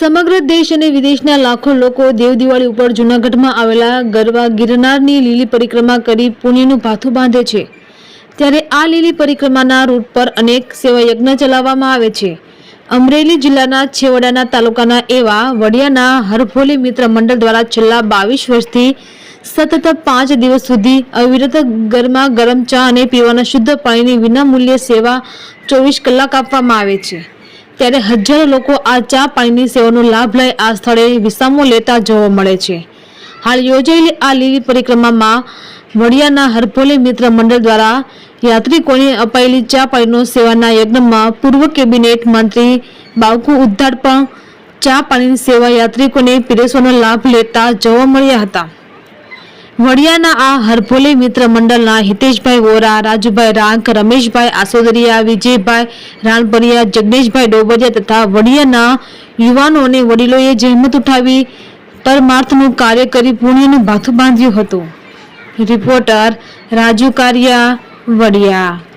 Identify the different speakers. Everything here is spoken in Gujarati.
Speaker 1: સમગ્ર દેશ અને વિદેશના લાખો લોકો દેવ દિવાળી ઉપર જૂનાગઢમાં આવેલા ગરબા ગિરનારની લીલી પરિક્રમા કરી પુણ્યનું ભાથું બાંધે છે. ત્યારે આ લીલી પરિક્રમાના રૂટ પર અનેક સેવા યજ્ઞ ચલાવવામાં આવે છે. અમરેલી જિલ્લાના છેવાડાના તાલુકાના એવા વડિયાના હરફોલી મિત્ર મંડળ દ્વારા છેલ્લા બાવીસ વર્ષથી સતત પાંચ દિવસ સુધી અવિરત ગરમા ગરમ ચા અને પીવાના શુદ્ધ પાણીની વિનામૂલ્ય સેવા ચોવીસ કલાક આપવામાં આવે છે. ત્યારે હજારો લોકો આ ચા પાણીની સેવાનો લાભ લઈ આ સ્થળે વિસામો લેતા જોવા મળે છે. હાલ યોજાયેલી આ લીલી પરિક્રમામાં વડિયાના હરભોલે મિત્ર મંડળ દ્વારા યાત્રિકોને અપાયેલી ચા પાણીનો સેવાના યજ્ઞમાં પૂર્વ કેબિનેટ મંત્રી બાવકુ ઉદ્ધાર પણ ચા પાણીની સેવા યાત્રિકોને પીરસવાનો લાભ લેતા જોવા મળ્યા હતા. વડિયાના આ હરભોલે મિત્ર મંડળના હિતેશભાઈ વોરા, રાજુભાઈ રાંક, રમેશભાઈ આસોદરિયા, વિજયભાઈ રાણપરિયા, જગદીશભાઈ ડોબરિયા તથા વડિયાના યુવાનો અને વડીલોએ જહેમત ઉઠાવી, પરમાર્થનું કાર્ય કરી પુણ્યનું ભાથું બાંધ્યું હતું. રિપોર્ટર રાજુ કારિયા, વડિયા.